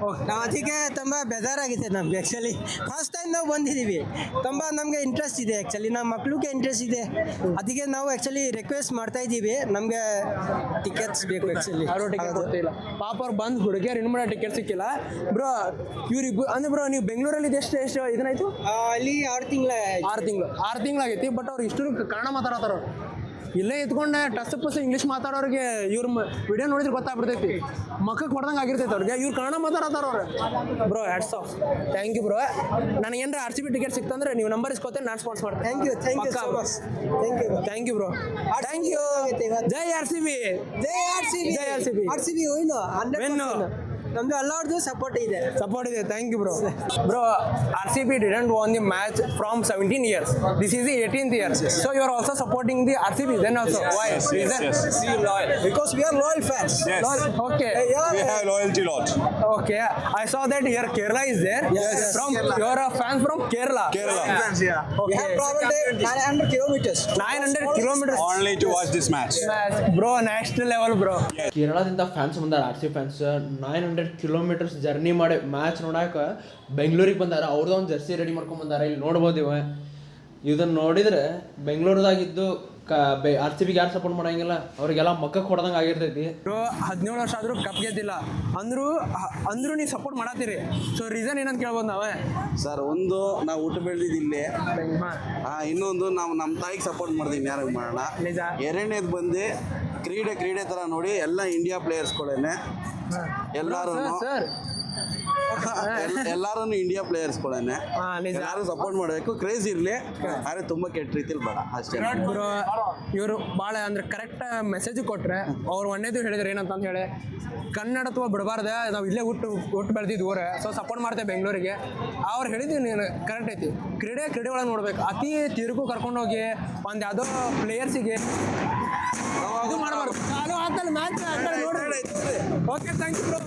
Speaker 9: ನಾವು ಅದಕ್ಕೆ ತುಂಬ ಬೇಜಾರಾಗಿದೆ ನಮಗೆ ಆ್ಯಕ್ಚುಲಿ ಫಸ್ಟ್ ಟೈಮ್ ನಾವು ಬಂದಿದ್ದೀವಿ ತುಂಬ ನಮಗೆ ಇಂಟ್ರೆಸ್ಟ್ ಇದೆ ಆ್ಯಕ್ಚುಲಿ ನಮ್ಮ ಮಕ್ಳಿಗೆ ಇಂಟ್ರೆಸ್ಟ್ ಇದೆ. ಅದಕ್ಕೆ ನಾವು ಆ್ಯಕ್ಚುಲಿ ರಿಕ್ವೆಸ್ಟ್ ಮಾಡ್ತಾ ಇದ್ದೀವಿ. ನಮಗೆ ಟಿಕೆಟ್ಸ್ ಬೇಕು ಆ್ಯಕ್ಚುಲಿ
Speaker 4: ಯಾರು ಟಿಕೆಟ್ ಗೊತ್ತಿಲ್ಲ ಪಾಪ ಅವ್ರು ಬಂದು ಹುಡುಗಿಯರು ಇನ್ನು ಮಾಡೋ ಟಿಕೆಟ್ ಸಿಕ್ಕಿಲ್ಲ. ಬ್ರೋ ಇವ್ರಿ ಅಂದ್ರೆ ಬ್ರೋ ನೀವು ಬೆಂಗಳೂರಲ್ಲಿ ಎಷ್ಟು ಎಷ್ಟು ಇದನ್ನಾಯ್ತು
Speaker 9: ಅಲ್ಲಿ ಆರು ತಿಂಗಳ
Speaker 4: ಆರು ತಿಂಗಳು. ಆರು ತಿಂಗಳಾಗೈತಿ ಬಟ್ ಅವ್ರು ಇಷ್ಟು ಕನ್ನಡ ಮಾತಾಡತ್ತಾರ ಇಲ್ಲೇ ಇದ್ಕೊಂಡೆ ಟಸ್ ಪಸ್ ಇಂಗ್ಲೀಷ್ ಮಾತಾಡೋರಿಗೆ ಇವ್ರ ವಿಡಿಯೋ ನೋಡಿದ್ರೆ ಗೊತ್ತಾಗ್ಬಿಡ್ತೈತಿ. ಮಕ್ಕಕ್ಕೆ ಹೊಡೆದಂಗೆ ಆಗಿರ್ತೈತೆ ಅವ್ರಿಗೆ. ಇವ್ರು ಕನ್ನಡ ಮಾತಾಡತ್ತಾರ ಅವ್ರು. Bro hats off thank you bro ನನಗೆ ಏನಾರ ಆರ್ ಸಿ ಬಿ ಟಿಕೆಟ್ ಸಿಕ್ತಂದ್ರೆ ನೀವು ನಂಬರ್ ಇಸ್ಕೊತೇನೆ ನಾನು ಸ್ಪಾನ್ಸ್ ಮಾಡ್ತೀನಿ.
Speaker 9: Thank you thank you so much thank you
Speaker 4: thank you bro thank you Jai R C B
Speaker 9: ಜೈ ಆರ್ ಸಿ ಬಿ
Speaker 4: ಜೈ RCB.
Speaker 9: ಆರ್ ಸಿ ಬಿ ಹೋಯ್ನು
Speaker 4: Win.
Speaker 9: ನಮ್ದು ಎಲ್ಲರದು ಸಪೋರ್ಟ್ ಇದೆ
Speaker 4: ಸಪೋರ್ಟ್ ಇದೆ thank you bro bro R C B didn't won the match from seventeen years this is the eighteenth years so you are also supporting the R C B then also why
Speaker 9: because we are loyal fans
Speaker 4: okay
Speaker 10: loyalty lot.
Speaker 4: Okay, I saw that here Kerala is there.
Speaker 9: Yes.
Speaker 4: From you're a fan from Kerala.
Speaker 10: Kerala.
Speaker 9: We have traveled 900 kilometers.
Speaker 4: 900 kilometers.
Speaker 10: Only to watch this match.
Speaker 4: Bro, next level, bro.
Speaker 13: ಕೇರಳದಿಂದ ಫ್ಯಾನ್ಸ್ ಬಂದಾರ R C fans nine hundred kilometres journey ಮಾಡಿ ಮ್ಯಾಚ್ ನೋಡಕ್ಕೆ ಬೆಂಗಳೂರಿಗೆ ಬಂದಾರ. ಅವ್ರದ್ದು ಒಂದು ಜರ್ಸಿ ರೆಡಿ ಮಾಡ್ಕೊಂಡ್ ಬಂದಾರ. ಇಲ್ಲಿ ನೋಡ್ಬೋದು ಇವ. ಇದನ್ನ ನೋಡಿದ್ರೆ ಬೆಂಗಳೂರದಾಗಿದ್ದು ಕ ಬೆ ಆರ್ ಸಿ ಬಿಗೆ ಯಾರು ಸಪೋರ್ಟ್ ಮಾಡಂಗಿಲ್ಲ. ಅವ್ರಿಗೆಲ್ಲ ಮಕ್ಕ ಕೊಡ್ದಂಗೆ ಆಗಿರ್ತೈತಿ.
Speaker 4: ಹದಿನೇಳು ವರ್ಷ ಆದರೂ ಕಪ್ ಗೆದ್ದಿಲ್ಲ. ಅಂದ್ರು ಅಂದರೂ ನೀವು ಸಪೋರ್ಟ್ ಮಾಡತ್ತೀರಿ. ಸೊ ರೀಸನ್ ಏನಂತ ಕೇಳ್ಬೋದು ನಾವೇ?
Speaker 2: ಸರ್ ಒಂದು ನಾವು ಊಟ ಬೆಳೆದಿದ್ದು ಇಲ್ಲಿ. ಆ, ಇನ್ನೊಂದು ನಾವು ನಮ್ಮ ತಾಯಿಗೆ ಸಪೋರ್ಟ್ ಮಾಡ್ತೀವಿ ಯಾರಿಗೆ ಮಾಡೋಣ
Speaker 4: ನಿಜ.
Speaker 2: ಎರಡನೇದು ಬಂದು ಕ್ರೀಡೆ ಕ್ರೀಡೆ ಥರ ನೋಡಿ ಎಲ್ಲ ಇಂಡಿಯಾ ಪ್ಲೇಯರ್ಸ್ಗಳೇನೆ ಎಲ್ಲರೂ ಎಲ್ಲರೂ ಇಂಡಿಯಾ ಪ್ಲೇಯರ್ಸ್ಗಳೇನೆ
Speaker 4: ಹಾ, ಯಾರು
Speaker 2: ಎಲ್ಲರೂ ಸಪೋರ್ಟ್ ಮಾಡಬೇಕು. ಕ್ರೇಜ್ ಇರಲಿ. ಆದ್ರೆ ತುಂಬ ಕೆಟ್ಟ ರೀತಿಲಿ ಬೇಡ. ಅಷ್ಟೇ.
Speaker 4: ವಿರಾಟ್ ಗುರು ಇವರು ಭಾಳ ಅಂದ್ರೆ ಕರೆಕ್ಟ್ ಮೆಸೇಜ್ ಕೊಟ್ರೆ ಅವ್ರು ಒಂದೇದು ಹೇಳಿದ್ರೆ ಏನಂತ ಹೇಳಿ ಕನ್ನಡತ್ವ ಬಿಡಬಾರ್ದೆ ನಾವು ಇಲ್ಲೇ ಹುಟ್ಟು ಹುಟ್ಟು ಬೆಳೆದಿದ್ದು ಊರೇ. ಸೊ ಸಪೋರ್ಟ್ ಮಾಡ್ತೇವೆ ಬೆಂಗಳೂರಿಗೆ. ಅವ್ರು ಹೇಳಿದ್ವಿ ನೀನು ಕರೆಕ್ಟ್ ಐತಿ. ಕ್ರೀಡೆ ಕ್ರೀಡೆ ಒಳಗೆ ನೋಡ್ಬೇಕು. ಅತಿ ತಿರುಗು ಕರ್ಕೊಂಡೋಗಿ ಒಂದು ಯಾವುದೋ ಪ್ಲೇಯರ್ಸಿಗೆ ಇದು ಮಾಡಬಾರ್ದು. ಚಾಲು ಆಗ್ತಲ್ಲ match okay thank you bro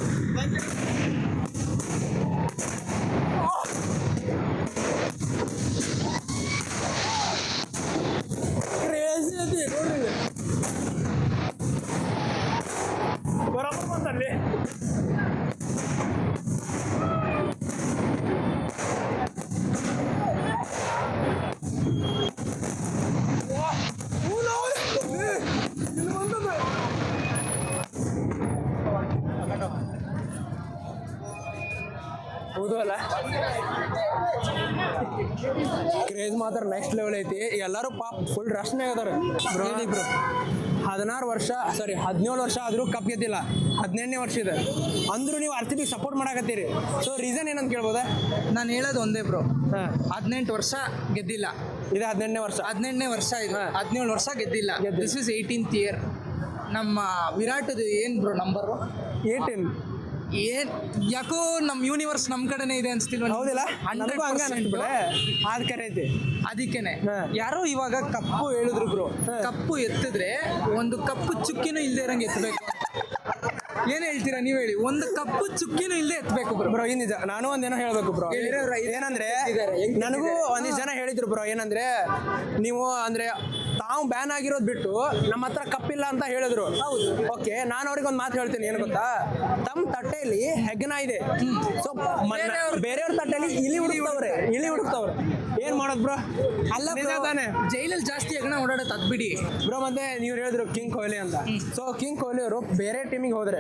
Speaker 4: craze ಮಾತ್ರ ನೆಕ್ಸ್ಟ್ ಲೆವೆಲ್ ಐತಿ. ಎಲ್ಲರೂ ಪಾಪ ಫುಲ್ ರಶ್ನಾಗ ಅದಾರ. ಬ್ರೋ ಹದಿನಾರು ವರ್ಷ ಸಾರಿ ಹದಿನೇಳು ವರ್ಷ ಆದರೂ ಕಪ್ ಗೆದ್ದಿಲ್ಲ. ಹದಿನೆಂಟನೇ ವರ್ಷ ಇದೆ. ಅಂದ್ರೂ ನೀವು ಆರ್ ಸಿ ಬಿ ಸಪೋರ್ಟ್ ಮಾಡಾಕತ್ತೀರಿ. ಸೊ ರೀಸನ್ ಏನಂತ ಕೇಳ್ಬೋದ?
Speaker 8: ನಾನು ಹೇಳೋದು ಒಂದೇ ಬ್ರೋ
Speaker 4: ಹಾಂ.
Speaker 8: ಹದಿನೆಂಟು ವರ್ಷ ಗೆದ್ದಿಲ್ಲ.
Speaker 4: ಇದು ಹದಿನೆಂಟನೇ ವರ್ಷ.
Speaker 8: ಹದಿನೆಂಟನೇ ವರ್ಷ ಇದು. ಹದಿನೇಳು ವರ್ಷ ಗೆದ್ದಿಲ್ಲ.
Speaker 4: ಗೆದ್ದಿಲ್ಲ.
Speaker 8: ದಿಸ್ ಇಸ್ ಏಯ್ಟೀನ್ತ್ ಇಯರ್ ನಮ್ಮ ವಿರಾಟ್ ಏನು ಬ್ರೋ ನಂಬರು
Speaker 4: ಏಯ್ಟೀನ್
Speaker 8: ಏನ್ ಯಾಕೋ ನಮ್ಮ ಯೂನಿವರ್ಸ್ ನಮ್ಮ ಕಡೆನೇ ಇದೆ ಅನ್ಸ್ತಿಲ್ವ
Speaker 4: ಹೌದಿಲ್ಲ?
Speaker 8: ಹಂಡ್ರೆಡ್
Speaker 4: ನನಗೂ ಹಂಗೆ ಅನಿಸ್ಬಿಡೆ ಆದ ಕರೆ ಐತಿ
Speaker 8: ಅದಕ್ಕೇನೆ. ಯಾರೋ ಇವಾಗ ಕಪ್ಪು ಹೇಳಿದ್ರು ಬ್ರೋ. ಕಪ್ಪು ಎತ್ತಿದ್ರೆ ಒಂದು ಕಪ್ಪು ಚುಕ್ಕಿನೂ ಇಲ್ಲದೆ ಇರಂಗೆ ಎತ್ತಬೇಕು ಏನ್ ಹೇಳ್ತೀರಾ ನೀವ್ ಹೇಳಿ? ಒಂದು ಕಪ್ಪು ಚುಕ್ಕಿನೂ ಇಲ್ಲದೆ ಎತ್ತಬೇಕು ಬ್ರೋ.
Speaker 4: ಬ್ರೋ ನಿಜ ನಾನು ಒಂದೇನೋ ಹೇಳ್ಬೇಕು ಬ್ರೋ. ಏನಂದ್ರೆ ನನಗೂ? ಒಂದಿಷ್ಟು ಜನ ಹೇಳಿದ್ರು ಬ್ರೋ ಏನಂದ್ರೆ ನೀವು ಅಂದ್ರೆ ತಾವು ನಾವು ಬ್ಯಾನ್ ಆಗಿರೋದು ಬಿಟ್ಟು ನಮ್ಮ ಹತ್ರ ಕಪ್ಪಿಲ್ಲ ಅಂತ ಹೇಳಿದ್ರು. ಓಕೆ ನಾನು ಅವ್ರಿಗೆ ಒಂದು ಮಾತು ಹೇಳ್ತೀನಿ ಏನು ಗೊತ್ತಾ? ತಮ್ಮ ತಟ್ಟೆಯಲ್ಲಿ ಹೆಗ್ಗನ ಇದೆ. ಸೊ ಬೇರೆಯವ್ರ ತಟ್ಟೆಯಲ್ಲಿ ಇಲಿ ಹುಡುಕ್ತವ್ರೆ. ಇಲಿ ಹುಡುಕ್ತವ್ರೆ. ಏನ್ ಮಾಡೋದು ಬ್ರೋ
Speaker 8: ಅಲ್ಲ
Speaker 4: ತಾನೆ?
Speaker 8: ಜೈಲಲ್ಲಿ ಜಾಸ್ತಿ ಹೆಗ್ಣ ಓಡಾಡೋದು ಅದ್ ಬಿಡಿ.
Speaker 4: ಬ್ರೋ ಮತ್ತೆ ನೀವು ಹೇಳಿದ್ರು ಕಿಂಗ್ ಕೊಹ್ಲಿ ಅಂತ. ಸೊ ಕಿಂಗ್ ಕೊಹ್ಲಿ ಅವರು ಬೇರೆ ಟೀಮಿಗೆ ಹೋದ್ರೆ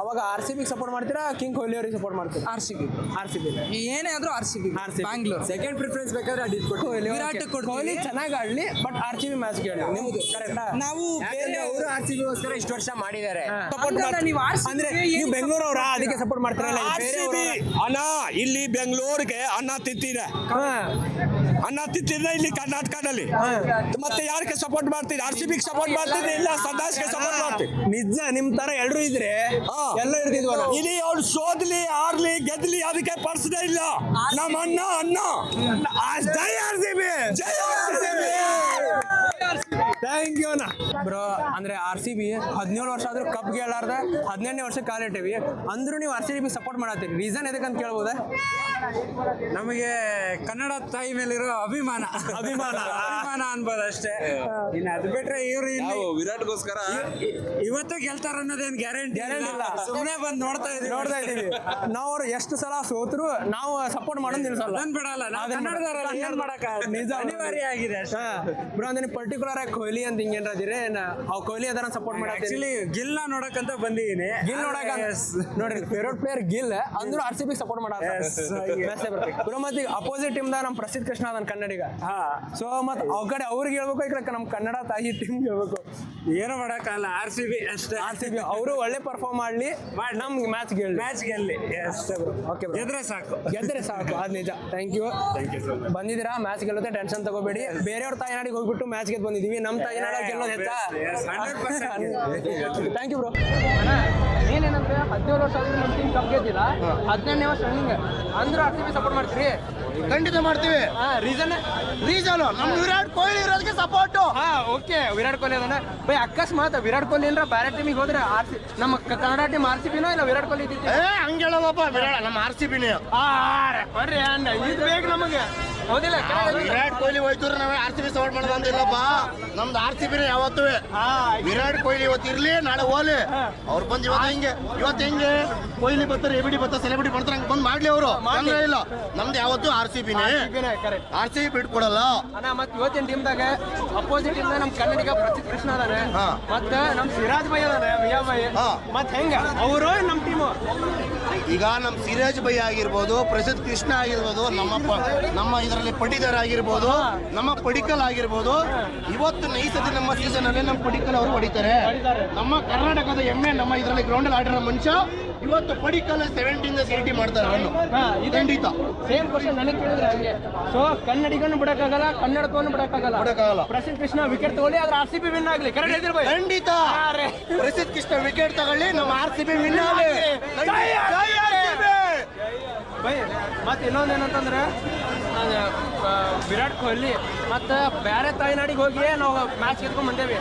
Speaker 4: ಅವಾಗ ಆರ್ ಸಿ ಬಿಗೆ ಸಪೋರ್ಟ್ ಮಾಡ್ತೀರಾ ಕಿಂಗ್ ಕೊಹ್ಲಿ ಅವ್ರಿಗೆ ಸಪೋರ್ಟ್ ಮಾಡ್ತೀರಾ?
Speaker 8: R C B
Speaker 4: R C B
Speaker 8: ಏನೇ ಆದ್ರೂ R C B Bangalore
Speaker 4: second preference ಬೇಕಾದ್ರೆ ಅಡಿಟ್ ಕೊಟ್ಟು
Speaker 8: ವಿರಾಟ್ ಕೊಟ್ಟು
Speaker 4: ಕೊಹ್ಲಿ ಚೆನ್ನಾಗಿ ಆಡ್ಲಿ but R C B match ಕೇಳಿ ನಿಮ್ದು ಕರೆಕ್ಟ್
Speaker 8: ನಾವು
Speaker 4: ಅವರು ಆರ್ ಸಿ ಬಿಗೋಸ್ಕರ ಇಷ್ಟು ವರ್ಷ ಮಾಡಿದ್ದಾರೆ.
Speaker 8: ಸಪೋರ್ಟ್ ನೀವು RCB
Speaker 4: ಅಂದ್ರೆ ನೀವು ಬೆಂಗಳೂರು ಅವರ? ಅದಕ್ಕೆ ಸಪೋರ್ಟ್ ಮಾಡ್ತಾರಲ್ಲ
Speaker 1: ಆರ್ ಸಿ ಅಣ್ಣ ಇಲ್ಲಿ ಬೆಂಗಳೂರಿಗೆ ಅನ್ನ ತಿಂತೀರ ಅನ್ನ ತಿಂತಿದ್ರೆ ಇಲ್ಲಿ ಕರ್ನಾಟಕದಲ್ಲಿ. ಮತ್ತೆ ಯಾರಿಗೆ ಸಪೋರ್ಟ್ ಮಾಡ್ತೀರಿ ಆರ್ ಸಿ ಬಿ ಸಪೋರ್ಟ್ ಮಾಡ್ತೀರಿ ಇಲ್ಲ ಸದಾಸ್ಗೆ ಸಪೋರ್ಟ್ ಮಾಡ್ತೀರಿ
Speaker 4: ನಿಜ ನಿಮ್ ತರ ಎಲ್ಲರೂ ಇದ್ರೆ ಎಲ್ಲ ಇರ್ತಿದ್ವಲ್ಲ
Speaker 1: ಇಲ್ಲಿ ಅವ್ರು ಸೋದ್ಲಿ ಆರ್ಲಿ ಗೆದ್ಲಿ ಅದಕ್ಕೆ ಪರ್ಸದೇ ಇಲ್ಲ. ನಮ್ಮ ಅಣ್ಣ. ಅಣ್ಣ ಜೈ R C B. Jai R C B.
Speaker 4: Thank you ಅಣ್ಣ. ಬ್ರೋ ಅಂದ್ರೆ ಆರ್ ಸಿ ಬಿ ಹದಿನೇಳು ವರ್ಷ ಆದ್ರೂ ಕಪ್ ಗೆಲ್ಲಾರ್ದೆ ಹದಿನೆಂಟನೇ ವರ್ಷ ಕಾಲಿಟ್ಟಿವಿ ಅಂದ್ರೂ ನೀವು ಆರ್ ಸಿ ಬಿ ಸಪೋರ್ಟ್ ಮಾಡತ್ತೀರಿ. ರೀಸನ್ ಎದಕ್ಕೆ ಅಂತ ಕೇಳ್ಬೋದಾ?
Speaker 9: ನಮಗೆ ಕನ್ನಡ ತಾಯಿ ಮೇಲಿರೋ ಅಭಿಮಾನ.
Speaker 4: ಅಭಿಮಾನ.
Speaker 9: ಅಭಿಮಾನ ಅನ್ಬೋದು ಅಷ್ಟೇ. ಇನ್ನು ಅದು ಬಿಟ್ರೆ ಇವ್ರು ಇಲ್ಲಿ
Speaker 6: ವಿರಾಟ್ಗೋಸ್ಕರ
Speaker 9: ಇವತ್ತು ಗೆಲ್ತಾರ ಅನ್ನೋದೇನು ಗ್ಯಾರಂಟಿ
Speaker 4: ಗ್ಯಾರಂಟಿ ಇಲ್ಲ.
Speaker 9: ಸುಮ್ಮನೆ ಬಂದು ನೋಡ್ತಾ ಇದೀವಿ.
Speaker 4: ನೋಡ್ತಾ ಇದೀವಿ. ನಾವು ಅವ್ರು ಎಷ್ಟು ಸಲ ಸೋತ್ರು ನಾವು ಸಪೋರ್ಟ್ ಮಾಡೋದು ನಿಲ್ಸಲ್ಲ.
Speaker 9: ನನ್ ಬಿಡಲ್ಲ ನಾವು ಕನ್ನಡದವರಲ್ಲ ಏನ್
Speaker 4: ನಿಜ.
Speaker 9: ಅನಿವಾರ್ಯ ಆಗಿದೆ ಅಷ್ಟೇ.
Speaker 4: ಬ್ರೋ ಅಂದ್ರೆ ಪರ್ಟಿಕ್ಯುಲರ್ ಆಗಿ ಕೊಹ್ಲಿ ಅಂತ ಹಿಂಗೇನ್ರ ಅದಿರಿ? ಅವ್ ಕೊಹ್ಲಿ ಅದನ್ನ ಸಪೋರ್ಟ್ ಮಾಡಿ
Speaker 9: ಆಕ್ಚುಲಿ ನೋಡಕ್ ನೋಡಕ್ಕಂತ ಬಂದಿದ್ದೀನಿ
Speaker 4: ಗಿಲ್ ನೋಡಕ ನೋಡ್ರಿ ಫೇವ್ರೇಟ್ ಪ್ಲೇಯರ್ ಗಿಲ್ ಅಂದ್ರೂ R C B support bro ಮತ್ತೆ ಈಗ ಅಪೋಸಿಟ್ ಟೀಮ್ ದ ನಮ್ ಪ್ರಸಿದ್ಧ ಕೃಷ್ಣ ನನ್ ಕನ್ನಡಿಗ. ಸೊ ಮತ್ ಅವ್ ಕಡೆ ಅವ್ರಿಗೆ ಹೇಳ್ಬೇಕು ಈಗ ನಮ್ ಕನ್ನಡ ತಾಯಿ ಟೀಮ್ ಹೇಳ್ಬೇಕು.
Speaker 9: ಏನು ಮಾಡಕ್ಕಾಗಲ್ಲ ಆರ್ ಸಿ ಬಿ ಅಷ್ಟೇ.
Speaker 4: ಆರ್ ಸಿ ಬಿ ಅವರು ಒಳ್ಳೆ ಪರ್ಫಾರ್ಮ್ ಮಾಡ್ಲಿ ನಮ್ಗೆ ಮ್ಯಾಚ್ ಗೆಲ್ಲಿ.
Speaker 9: ಮ್ಯಾಚ್ ಗೆಲ್ಲಿ.
Speaker 4: ಓಕೆ
Speaker 9: ಗೆದ್ರೆ ಸಾಕು.
Speaker 4: ಗೆದ್ರೆ ಸಾಕು ಅದ್ ನಿಜ. ಥ್ಯಾಂಕ್ ಯು ಬಂದಿದ್ದೀರಾ? ಮ್ಯಾಚ್ ಗೆಲ್ಲುತ್ತೆ ಟೆನ್ಷನ್ ತಗೋಬೇಡಿ. ಬೇರೆಯವ್ರ ತಾಯಿನಾಡಿಗೆ ಹೋಗ್ಬಿಟ್ಟು ಮ್ಯಾಚ್ ಗೆದ್ದು ಬಂದಿದೀವಿ ನಮ್ಮ ತಾಯಿನಾಡ ಗೆಲ್ಲೋದು ಹೆಚ್ಚಾ
Speaker 9: Yes, yes, 100%.
Speaker 4: Thank you bro ಏನೇನಂದ್ರೆ ಹದಿನೇಳು ವರ್ಷ ಆದ್ರೂ ನಮ್ಮ ಟೀಮ್ ಕಪ್ ಗೆದ್ದಿಲ್ಲ. ಹದಿನೆಂಟನೇ ವರ್ಷ ರನ್ನಿಂಗ್ ಅಂದ್ರೂ ಆರ್ ಸಿ ಬಿ ಸಪೋರ್ಟ್ ಮಾಡ್ತೀರಿ?
Speaker 14: ಖಂಡಿತ ಮಾಡ್ತೀವಿ.
Speaker 4: ರೀಸನ್
Speaker 14: ರೀಸನ್ ನಮ್ ವಿರಾಟ್ ಕೊಹ್ಲಿ ಇರೋದಕ್ಕೆ ಸಪೋರ್ಟ್
Speaker 4: ಹಾ ಓಕೆ ವಿರಾಟ್ ಕೊಹ್ಲಿ ಅದನ್ನ. ಬೈ ಅಕಸ್ಮಾತ್ ವಿರಾಟ್ ಕೊಹ್ಲಿ ಏನಾರ ಬೇರೆ ಟೀಮಿಗೆ ಹೋದ್ರೆ ಆರ್ ಸಿ ನಮ್ಮ ಕನ್ನಡ ಟೀಮ್ ಆರ್ ಸಿ ಬಿನೋ ಇಲ್ಲ ವಿರಾಟ್ ಕೊಹ್ಲಿ ಇದ್ದಿದ್ದು?
Speaker 14: ಏ ಹಂಗ ಹೇಳೋದಪ್ಪ ವಿರಾಟ್ ನಮ್ಮ ಆರ್ ಸಿ ಬಿನೇ.
Speaker 4: ಬರ್ರಿ ಅಣ್ಣ ಇದು ಬೇಕು ನಮಗೆ. ಹೌದಿಲ್ಲ
Speaker 14: ವಿರಾಟ್ ಕೊಹ್ಲಿ ಹೋಯ್ತು ನಾವೇ ಆರ್ ಸಿ ಬಿ ಸಪೋರ್ಟ್ ಮಾಡೋದು ಅಂದಿಲ್ಲಪ್ಪ. ನಮ್ದು ಆರ್ ಸಿ ಬಿನೇ ಯಾವತ್ತೂ. ವಿರಾಟ್ ಕೊಹ್ಲಿ ಇವತ್ತು ಇರ್ಲಿ ನಾಳೆ ಹೋಲಿ ಅವ್ರು ಬಂದು ಇವತ್ತು ಹಿಂಗೆ? ಇವತ್ತು ಹೆಂಗೆ? ಕೊಹ್ಲಿ ಬರ್ತಾರೆ ಎಬಿಡಿ ಬಿ ಬರ್ತಾರೆ ಸೆಲೆಬ್ರಿಟಿ ಬರ್ತಾರೆ ಹಂಗೆ ಬಂದು ಮಾಡ್ಲಿ ಅವರು. ಇಲ್ಲ. ನಮ್ದು ಯಾವತ್ತು ಆರ್ ಸಿ ಬಿನೇ?
Speaker 4: ಕರೆಕ್ಟ್
Speaker 14: ಆರ್ ಸಿ ಬಿ ಬಿಟ್ಕೊಡಲ್ಲ?
Speaker 4: ಅಣ್ಣ ಮತ್ ಇವತ್ತಿನ ಟೀಮ್ದಾಗ ಅಪೋಸಿಟ್ ಟೀಮ್ ನಮ್ ಕನ್ನಡಿಗ ಪ್ರಸಿದ್ಧ ಕೃಷ್ಣ ಅದಾನೆ.
Speaker 14: ಹಾ.
Speaker 4: ಮತ್ತ ನಮ್ ಸಿರಾಜ್ ಬೈ ಅದಾನೆ ಮಿಯಾ ಬೈ.
Speaker 14: ಹಾ.
Speaker 4: ಮತ್ ಹೆಂಗ? ಅವರು ನಮ್ ಟೀಮ್
Speaker 14: ಈಗ ನಮ್ಮ ಸಿರಾಜ್ ಬೈ ಆಗಿರ್ಬೋದು ಪ್ರಸಿದ್ಧ ಕೃಷ್ಣ ಆಗಿರ್ಬೋದು ನಮ್ಮ ಪ- ನಮ್ಮ ಇದರಲ್ಲಿ ಪಡಿದರ್ ಆಗಿರ್ಬೋದು ನಮ್ಮ ಪಡಿಕಲ್ ಆಗಿರ್ಬೋದು ಇವತ್ತು ನೈಸತಿ ನಮ್ಮ ಸೀಸನ್ ಅಲ್ಲಿ ನಮ್ಮ ಪಡಿಕಲ್ ಅವರು ಹೊಡಿತಾರೆ. ನಮ್ಮ ಕರ್ನಾಟಕದ ಹೆಮ್ಮೆ ನಮ್ಮ ಇದರಲ್ಲಿ ಗ್ರೌಂಡ್ ಅಲ್ಲಿ ಆಡಿರೋ ಮನುಷ್ಯ ಇವತ್ತು ಪಡಿಕಲ್ ಸೆವೆಂಟೀನ್ ಸೇಟಿ ಮಾಡ್ತಾರೆ ಅವನು. ಖಂಡಿತ.
Speaker 4: ಸೇಮ್ ಕ್ವಶನ್ ನನಗೆ ಕೇಳಿದ್ರೆ ಹಂಗೆ. ಸೊ ಕನ್ನಡಿಗನ್ನು ಬಿಡಕ್ಕಾಗಲ್ಲ ಕನ್ನಡಕವನ್ನು ಬಿಡಕ್ಕಾಗಲ್ಲ.
Speaker 14: ಬಿಡಕ್ಕಾಗಲ್ಲ.
Speaker 4: ಪ್ರಸಿದ್ಧ ಕೃಷ್ಣ ವಿಕೆಟ್ ತಗೊಳ್ಳಿ ಆದ್ರೆ ಆರ್ ಸಿ ಬಿ ವಿನ್ ಆಗ್ಲಿ. ಕರೆಕ್ಟ್ ಬೈ
Speaker 14: ಖಂಡಿತ. ಪ್ರಸಿದ್ಧ ಕೃಷ್ಣ ವಿಕೆಟ್ ತಗೊಳ್ಳಿ ನಮ್ಮ ಆರ್ ಸಿ ಬಿ ವಿನ್ ಆಗ್ಲಿ.
Speaker 4: ಬೈ ಮತ್ತೆ ಇನ್ನೊಂದು ಏನಂತಂದ್ರೆ ನಾನು, ವಿರಾಟ್ ಕೊಹ್ಲಿ ಮತ್ತೆ ಬೇರೆ ತಾಯ್ನಾಡಿಗೆ ಹೋಗಿ ನಾವು ಮ್ಯಾಚ್ ಗೆದ್ಕೊಂಡ್ ಬಂದೇವಿ.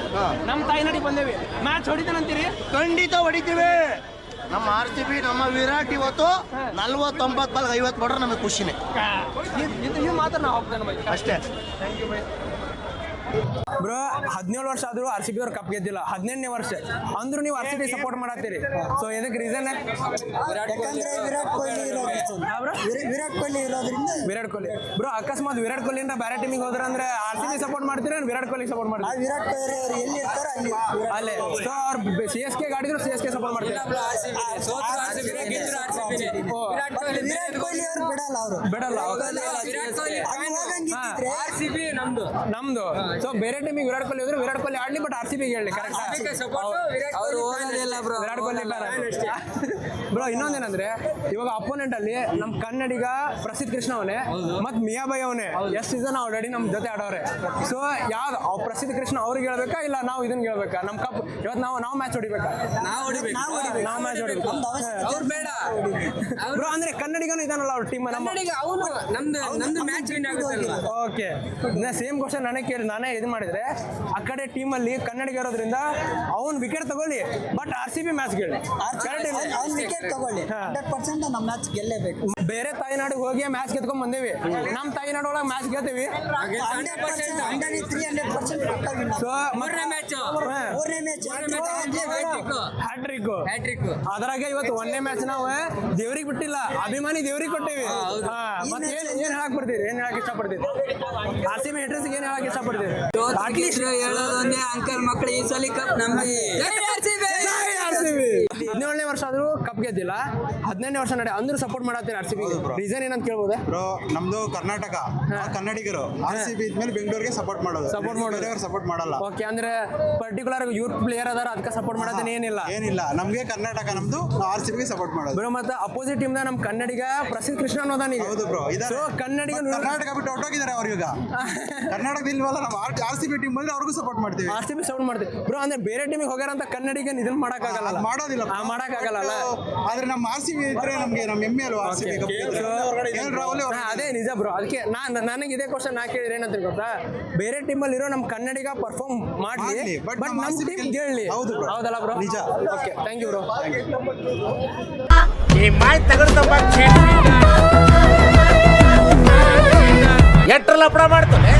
Speaker 4: ನಮ್ಮ ತಾಯ್ನಾಡಿಗೆ ಬಂದೇವಿ. ಮ್ಯಾಚ್ ಹೊಡಿತಾನಂತೀರಿ?
Speaker 14: ಖಂಡಿತ ಹೊಡಿತೀವಿ. ನಮ್ಮ ಆರ್ ಸಿ ಬಿ ನಮ್ಮ ವಿರಾಟ್ ಇವತ್ತು ನಲ್ವತ್ತೊಂಬತ್ತು ಬಾಲ್ ಐವತ್ತು ಮಾಡ್ರೆ ನಮಗೆ ಖುಷಿನೇ.
Speaker 4: ಮಾತ್ರ ನಾವು
Speaker 14: ಅಷ್ಟೇ.
Speaker 4: ಥ್ಯಾಂಕ್ ಯು ಬೈ ಬ್ರೋ ಹದಿನೇಳು ವರ್ಷ ಆದ್ರೂ ಆರ್ ಸಿ ಬಿ ಅವ್ರು ಕಪ್ ಗೆದ್ದಿಲ್ಲ. ಹದಿನೆಂಟನೇ ವರ್ಷ. ಅಂದ್ರೂ ನೀವು ಆರ್ ಸಿ ಬಿ ಸಪೋರ್ಟ್ ಮಾಡತ್ತೀರಿ. ಸೊ ಇದಕ್ಕೆ ರೀಸನ್
Speaker 9: ಯಾಕಂದ್ರೆ ವಿರಾಟ್ ಕೊಹ್ಲಿ ಇರೋದ್ರಿಂದ. ವಿರಾಟ್ ಕೊಹ್ಲಿ ಇರೋದ್ರಿಂದ.
Speaker 4: ವಿರಾಟ್ ಕೊಹ್ಲಿ. ಬ್ರೋ ಅಕಸ್ಮಾತ್ ವಿರಾಟ್ ಕೊಹ್ಲಿ ಅಂತ ಬೇರೆ ಟೀಮಿಗೆ ಹೋದ್ರ ಅಂದ್ರೆ ಆರ್ ಸಿ ಬಿ ಸಪೋರ್ಟ್ ಮಾಡ್ತೀರಾ ವಿರಾಟ್ ಕೊಹ್ಲಿ ಸಪೋರ್ಟ್ ಮಾಡ್ತೀರಿ?
Speaker 9: ವಿರಾಟ್ ಕೊಹ್ಲಿ ಅವರು ಎಲ್ಲಿ ಇರ್ತಾರೆ ಅಲ್ಲಿ
Speaker 4: ಅಲ್ಲೇ. ಸೊ ಅವ್ರು. ಸಿ ಎಸ್ ಕೆ ಗಾಡಿದ್ರು ಸಿ ಎಸ್ ಕೆ ಸಪೋರ್ಟ್ ಮಾಡ್ತೀರಾ.
Speaker 9: ಕೊಹ್ಲಿ ಅವರು. ಬಿಡಲ್ಲ ಅವರು
Speaker 4: ಬಿಡಲ್ಲ.
Speaker 9: ಆರ್ ನಮ್ದು.
Speaker 4: ನಮ್ದು. ಸೊ ಬೇರೆ ಟೀಮಿಗೆ ವಿರಾಟ್ ಕೊಹ್ಲಿ ಹೋದ್ರೆ ವಿರಾಟ್ ಕೊಹ್ಲಿ ಆಡ್ಲಿ ಬಟ್ ಆರ್ ಸಿ ಬಿ ಹೇಳಿ ಕರೆಕ್ಟ್
Speaker 9: ಅವ್ರು ಬ್ರೋ.
Speaker 4: ವಿರಾಟ್ ಕೊಹ್ಲಿ ಬ್ರೋ ಇನ್ನೊಂದೇನಂದ್ರೆ ಇವಾಗ ಅಪೋನೆಂಟ್ ಅಲ್ಲಿ ನಮ್ ಕನ್ನಡಿಗ ಪ್ರಸಿದ್ಧ ಕೃಷ್ಣ ಅವನೇ ಮತ್ ಮಿಯಾ ಬೈ ಅವನೇ ಎಷ್ಟ್ ಸೀಸನ್ ಆಲ್ರೆಡಿ ನಮ್ ಜೊತೆ ಆಡೋರೆ. ಸೊ ಯಾವ್ದು ಅವ್ ಪ್ರಸಿದ್ಧ ಕೃಷ್ಣ ಅವ್ರಿಗೆ ಹೇಳ್ಬೇಕಾ ಇಲ್ಲ ನಾವು ಇದನ್ನ ಹೇಳ್ಬೇಕಾ? ನಮ್ ಕಪ್ ಇವತ್ ನಾವು ನಾವು ಮ್ಯಾಚ್ ಹೊಡಿಬೇಕಾ?
Speaker 9: ನಾವು
Speaker 4: ಮ್ಯಾಚ್ ಹೊಡಿಬೇಕು.
Speaker 9: ಅವ್ರು ಬೇಡ.
Speaker 4: ಬ್ರೋ ಅಂದ್ರೆ ಕನ್ನಡಿಗನು ಅವ್ರ ಟೀಮ್ ನಮ್ಮ
Speaker 9: ಅವನು ನಮ್ದು ನಮ್ದು ಮ್ಯಾಚ್ ವಿನ್ ಆಗುತ್ತಲ್ಲ
Speaker 4: ಓಕೆ ಸೇಮ್ ಕ್ವಶನ್ ನನಗೆ ಕೇಳಿ ನಾನೇ ಇದು ಮಾಡಿದ್ರೆ ಆ ಕಡೆ ಟೀಮಲ್ಲಿ ಕನ್ನಡಿಗ ಇರೋದ್ರಿಂದ ಅವ್ನು ವಿಕೆಟ್ ತಗೊಳ್ಳಿ but R C B match ಗೆಲ್ಲಿ
Speaker 8: wicket ತಗೊಳ್ಳಿ. ಹಂಡ್ರೆಡ್ ಪರ್ಸೆಂಟ್ ನಮ್ಮ ಮ್ಯಾಚ್ ಗೆಲ್ಲೇಬೇಕು.
Speaker 4: ಬೇರೆ ತಾಯಿನಾಡಿಗೆ ಹೋಗಿ ಮ್ಯಾಚ್ ಗೆದ್ಕೊಂಡ್ ಬಂದೇವಿ. ನಮ್ಮ ತಾಯಿನಾಡು ಒಳಗೆ ಮ್ಯಾಚ್ ಗೆಲ್ತೀವಿ ಮ್ಯಾಚ್ ಹ್ಯಾಟ್ರಿಕ್ ಅದ್ರಾಗೆ ಇವತ್ತು ಒಂದೇ ಮ್ಯಾಚ್ ನಾವು ದೇವ್ರಿಗೆ ಬಿಟ್ಟಿಲ್ಲ. ಅಭಿಮಾನಿ ದೇವ್ರಿಗೆ ಕೊಟ್ಟಿವಿ. ಮತ್ತೆ ಏನ್ ಏನ್ ಹೇಳಕ್ ಬರ್ತೀರಿ ಏನ್ ಹೇಳಕ್ ಇಷ್ಟಪಡ್ತೀರಿ ಆರ್ ಸಿ ಬಿ ಹೆಟ್ರಸ್ ಏನ್ ಹೇಳಕ್ ಇಷ್ಟಪಡ್ತೀರಿ
Speaker 8: ಹೇಳೋದೊಂದೇ ಅಂಕಲ್ ಮಕ್ಕಳು ಈ ಸಲ ಕಪ್ ನಮ್ಗೆ
Speaker 4: ಹದಿನೇಳನೇ ವರ್ಷ ಆದ್ರೂ ಕಪ್ ಗೆದ್ದಿಲ್ಲ. ಹದಿನೈದನೇ ವರ್ಷ ನಡೆ ಅಂದ್ರೂ ಸಪೋರ್ಟ್ ಮಾಡತ್ತೀರಿ ಆರ್ ಸಿ ಬಿ ರೀಸನ್ ಏನಂತ ಕೇಳ್ಬೋದು?
Speaker 15: ಬ್ರೋ ನಮ್ದು ಕರ್ನಾಟಕ. ಕನ್ನಡಿಗರು ಆರ್ ಸಿ ಬಿ ಇದ್ಮೇಲೆ ಬೆಂಗಳೂರಿಗೆ ಸಪೋರ್ಟ್ ಮಾಡೋದು.
Speaker 4: ಸಪೋರ್ಟ್ ಮಾಡೋದು.
Speaker 15: ಸಪೋರ್ಟ್ ಮಾಡಲ್ಲ.
Speaker 4: ಓಕೆ ಅಂದ್ರೆ ಪರ್ಟಿಕ್ಯುಲರ್ ಯೂತ್ ಪ್ಲೇಯರ್ ಅದಾರ ಅದಕ್ಕೆ ಸಪೋರ್ಟ್ ಮಾಡತ್ತೇನೆ ಏನಿಲ್ಲ.
Speaker 15: ಏನಿಲ್ಲ. ನಮ್ಗೆ ಕರ್ನಾಟಕ ನಮ್ದು ಆರ್ ಸಿ ಬಿ ಸಪೋರ್ಟ್ ಮಾಡೋದು.
Speaker 4: ಬ್ರೋ ಮತ್ತೆ ಅಪೋಸಿಟ್ ಟೀಮ್ ನಮ್ ಕನ್ನಡಿಗ ಪ್ರಸಿದ್ಧ ಕೃಷ್ಣ ಅನ್ನೋದಾನ ನೀವು
Speaker 15: ಹೌದು ಬ್ರೋ ಇದಾರೆ
Speaker 4: ಕನ್ನಡಿಗ
Speaker 15: ಕರ್ನಾಟಕ ಬಿಟ್ಟು ಹೊಟ್ಟೋಗಿದ್ದಾರೆ ಅವ್ರು ಈಗ. ಕರ್ನಾಟಕದ ಇಲ್ವಲ್ಲ ನಾವು ಆರ್ ಸಿ ಬಿ ಟೀಮ್ ಬಂದ್ರೆ ಅವ್ರಿಗೂ ಸಪೋರ್ಟ್ ಮಾಡ್ತೀವಿ.
Speaker 4: ಆರ್ ಸಿ ಬಿ ಸಪೋರ್ಟ್ ಮಾಡ್ತೀವಿ. ಬ್ರೋ ಅಂದ್ರೆ ಬೇರೆ ಟೀಮಿಗೆ ಹೋಗ್ಯಾರ ಅಂತ ಕನ್ನಡಿಗ ಇದನ್ನ ಮಾಡಕ್ಕಾಗಲ್ಲ
Speaker 15: ಅದ್ ಮಾಡೋದಿಲ್ಲ
Speaker 4: ಮಾಡಕ್ಕಾಗಲ್ಲ
Speaker 15: ಆದ್ರೆ ನಮ್ಮ ಆರ್ ಸಿ ಬಿ ಇದ್ರೆ ನಮ್ಗೆ ನಮ್ಮ ಹೆಮ್ಮೆ ಅಲ್ವಾ ಆರ್ ಸಿ ಬಿ
Speaker 4: ಅದೇ ನಿಜ ಬ್ರೋ ಅದಕ್ಕೆ ನಾನ್ ನನಗೆ ಇದೇ ಕ್ವಶನ್ ನಾ ಕೇಳಿದ್ರೆ ಏನಂತ ಗೊತ್ತಾ? ಬೇರೆ ಟೀಮಲ್ಲಿ ಇರೋ ನಮ್ಮ ಕನ್ನಡಿಗ ಪರ್ಫಾರ್ಮ್ ಮಾಡ್ಲಿ ಬಟ್
Speaker 15: ನಮ್ಮ
Speaker 4: ಟೀಮ್ ಗೆಲ್ಲಿ.
Speaker 15: ಹೌದು.
Speaker 4: ಹೌದಲ್ಲ ಬ್ರೋ
Speaker 15: ನಿಜ.
Speaker 4: ಓಕೆ ಥ್ಯಾಂಕ್ ಯು ಬ್ರೋ
Speaker 14: ಈ ಮಾಯ್ ತಗೊಂಡ್ ಎಟ್ರ ಲಪಡ ಮಾಡ್ತಾನೆ